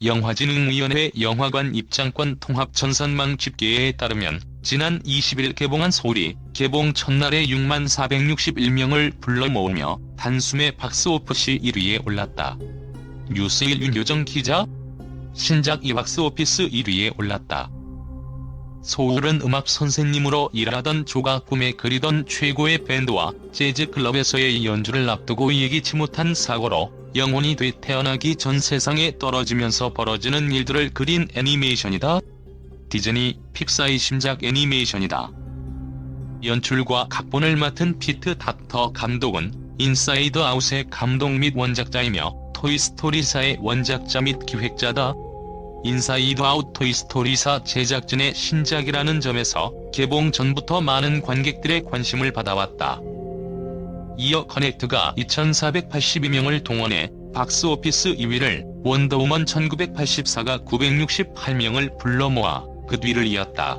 영화진흥위원회 영화관 입장권 통합 전산망 집계에 따르면 지난 20일 개봉한 소리 개봉 첫날에 6만 461명을 불러 모으며 단숨에 박스오피스 1위에 올랐다. 뉴스일 윤효정 기자 신작 이 박스오피스 1위에 올랐다. 소울은 음악 선생님으로 일하던 조가 꿈에 그리던 최고의 밴드와 재즈 클럽에서의 연주를 앞두고 예기치 못한 사고로 영혼이 되 태어나기 전 세상에 떨어지면서 벌어지는 일들을 그린 애니메이션이다. 디즈니 픽사의 심작 애니메이션이다. 연출과 각본을 맡은 피트 닥터 감독은 인사이드 아웃의 감독 및 원작자이며 토이스토리사의 원작자 및 기획자다. 인사이드 아웃 토이스토리사 제작진의 신작이라는 점에서 개봉 전부터 많은 관객들의 관심을 받아왔다. 이어 커넥트가 2482명을 동원해 박스 오피스 2위를 원더우먼 1984가 968명을 불러 모아 그 뒤를 이었다.